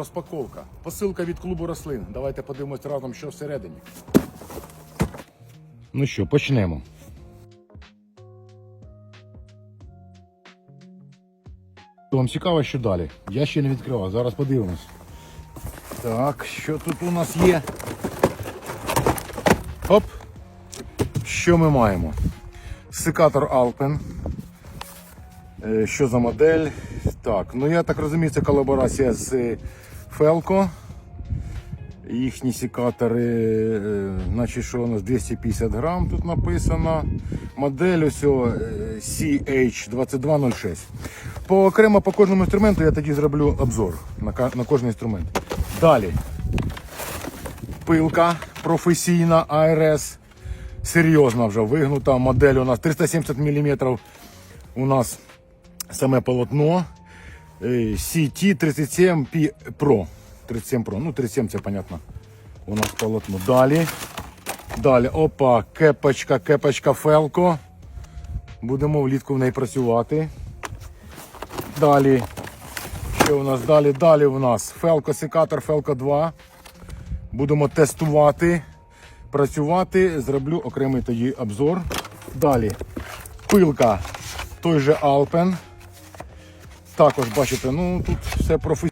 Розпаковка. Посилка від клубу рослин. Давайте подивимось разом, що всередині. Ну що, почнемо. Вам цікаво, що далі? Я ще не відкривав, зараз подивимось. Так, що тут у нас є? Оп! Що ми маємо? Секатор Alpen. Е, Що за модель? Так, ну я так розумію, це колаборація з Felco. Їхні секатори, е, значить, що у нас 250 грам тут написано. Модель ось е, CH2206. По окремо по кожному інструменту я тоді зроблю обзор на, на кожен інструмент. Далі. Пилка професійна ARS. Серйозна вже вигнута. Модель у нас 370 мм. У нас саме полотно. Е, CT37P Pro. 37 Pro. Ну, 37 це понятно. У нас полотно. Далі. Далі. Опа, кепочка, кепочка Felco. Будемо влітку в неї працювати. Далі. Що у нас далі? Далі у нас Felco секатор Felco 2. Будемо тестувати, працювати. Зроблю окремий тоді обзор. Далі. Пилка той же Alpen. Також бачите, ну тут все професійно.